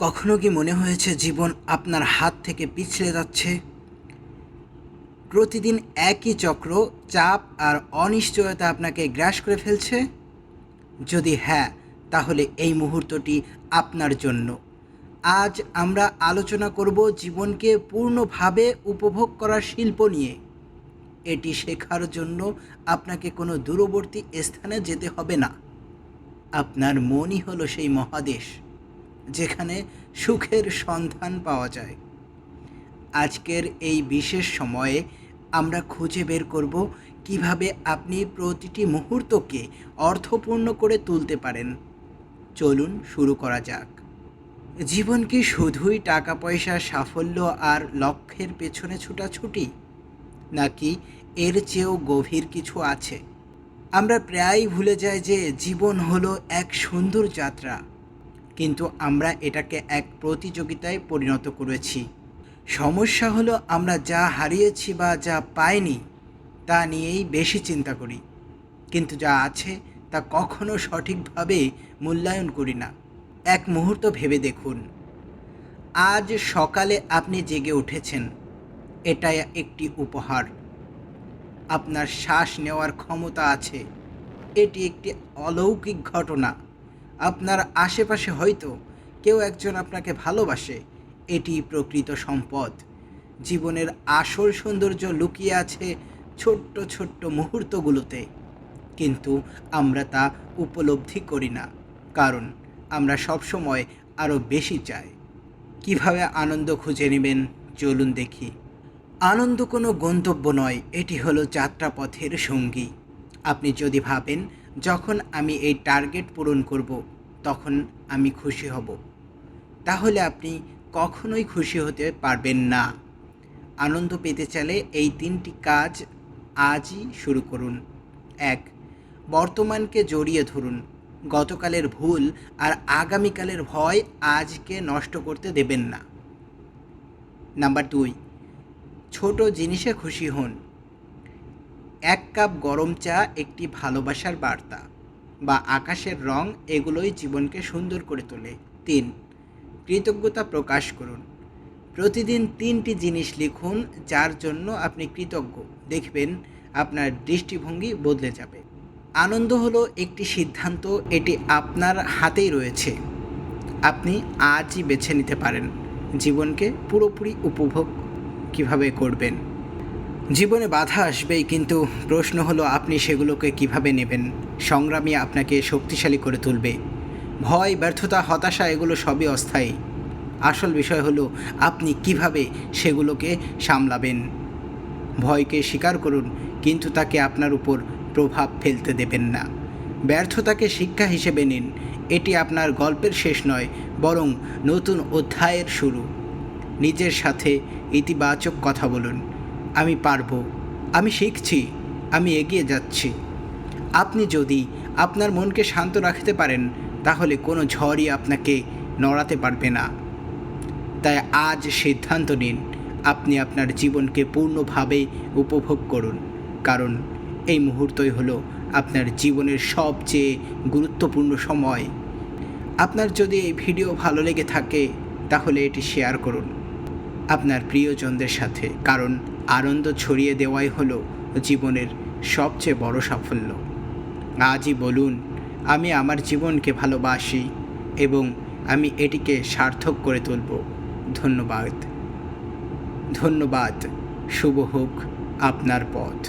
কখনো কি মনে হয়েছে জীবন আপনার হাত থেকে পিছলে যাচ্ছে? প্রতিদিন একই চক্র, চাপ আর অনিশ্চয়তা আপনাকে গ্রাস করে ফেলছে? যদি হ্যাঁ তাহলে এই মুহূর্তটি আপনার জন্য। আজ আমরা আলোচনা করব জীবনকে পূর্ণভাবে উপভোগ করার শিল্প নিয়ে। এটি শেখার জন্য আপনাকে কোনো দূরবর্তী স্থানে যেতে হবে না। আপনার মনই হলো সেই মহাদেশ। যেখানে সুখের সন্ধান পাওয়া যায়। আজকের এই বিশেষ সময়ে আমরা খুঁজে বের করব কীভাবে আপনি প্রতিটি মুহূর্তকে অর্থপূর্ণ করে তুলতে পারেন। চলুন শুরু করা যাক। জীবন কি শুধুই টাকা পয়সা সাফল্য আর লক্ষ্যের পেছনে ছুটাছুটি? নাকি এর চেয়েও গভীর কিছু আছে? আমরা প্রায়ই ভুলে যাই যে জীবন হলো এক সুন্দর যাত্রা। কিন্তু আমরা এটাকে এক প্রতিযোগিতায় পরিণত করেছি। সমস্যা হলো আমরা যা হারিয়েছি বা যা পাইনি, তা নিয়েই বেশি চিন্তা করি। কিন্তু যা আছে, তা কখনো সঠিকভাবে মূল্যায়ন করি না। এক মুহূর্ত ভেবে দেখুন। আজ সকালে আপনি জেগে উঠেছেন। এটা একটি উপহার। আপনার শ্বাস নেওয়ার ক্ষমতা আছে। এটি একটি অলৌকিক ঘটনা। আপনার আশেপাশে হয়তো কেউ একজন আপনাকে ভালোবাসে, এটি প্রকৃত সম্পদ। জীবনের আসল সৌন্দর্য লুকিয়ে আছে ছোট্ট ছোট্ট মুহূর্তগুলোতে। কিন্তু আমরা তা উপলব্ধি করি না, কারণ আমরা সবসময় আরও বেশি চাই। কীভাবে আনন্দ খুঁজে নেবেন? চলুন দেখি। আনন্দ কোনো গন্তব্য নয়, এটি হলো যাত্রাপথের সঙ্গী। আপনি যদি ভাবেন যখন আমি এই টার্গেট পূরণ করব, তখন আমি খুশি হব। তাহলে আপনি কখনোই খুশি হতে পারবেন না। আনন্দ পেতে চাইলে এই তিনটি কাজ আজই শুরু করুন। এক, বর্তমানকে জড়িয়ে ধরুন। গতকালের ভুল আর আগামীকালের ভয় আজকে নষ্ট করতে দেবেন না। নাম্বার দুই, ছোট জিনিসে খুশি হন। এক কাপ গরম চা একটি ভালোবাসার বার্তা, বা আকাশের রং এগুলোই জীবনকে সুন্দর করে তোলে। তিন, কৃতজ্ঞতা প্রকাশ করুন। প্রতিদিন তিনটি জিনিস লিখুন যার জন্য আপনি কৃতজ্ঞ। দেখবেন আপনার দৃষ্টিভঙ্গি বদলে যাবে। আনন্দ হলো একটি সিদ্ধান্ত, এটি আপনার হাতেই রয়েছে। আপনি আজই বেছে নিতে পারেন। জীবনকে পুরোপুরি উপভোগ কীভাবে করবেন? জীবনে বাধা আসবেই, কিন্তু প্রশ্ন হলো আপনি সেগুলোকে কীভাবে নেবেন? সংগ্রামী আপনাকে শক্তিশালী করে তুলবে। ভয়, ব্যর্থতা, হতাশা, এগুলো সবই অস্থায়ী। আসল বিষয় হলো আপনি কীভাবে সেগুলোকে সামলাবেন? ভয়কে স্বীকার করুন, কিন্তু তাকে আপনার উপর প্রভাব ফেলতে দেবেন না। ব্যর্থতাকে শিক্ষা হিসেবে নিন, এটি আপনার গল্পের শেষ নয়, বরং নতুন অধ্যায়ের শুরু। নিজের সাথে ইতিবাচক কথা বলুন। আমি পারব। আমি শিখছি। আমি এগিয়ে যাচ্ছি। আপনি যদি আপনার মনকে শান্ত রাখতে পারেন, তাহলে কোনো ঝড়ই আপনাকে নড়াতে পারবে না। তাই আজ সিদ্ধান্ত নিন, আপনি আপনার জীবনকে পূর্ণভাবে উপভোগ করুন। কারণ এই মুহূর্তই হলো আপনার জীবনের সবচেয়ে গুরুত্বপূর্ণ সময়। আপনার যদি এই ভিডিও ভালো লেগে থাকে, তাহলে এটি শেয়ার করুন। আপনার প্রিয়জনদের সাথে, কারণ আনন্দ ছড়িয়ে দেওয়াই হলো জীবনের সবচেয়ে বড় সাফল্য। আজই বলুন, আমি আমার জীবনকে ভালোবাসি এবং আমি এটিকে সার্থক করে তুলব। ধন্যবাদ। ধন্যবাদ। শুভ হোক আপনার পথ।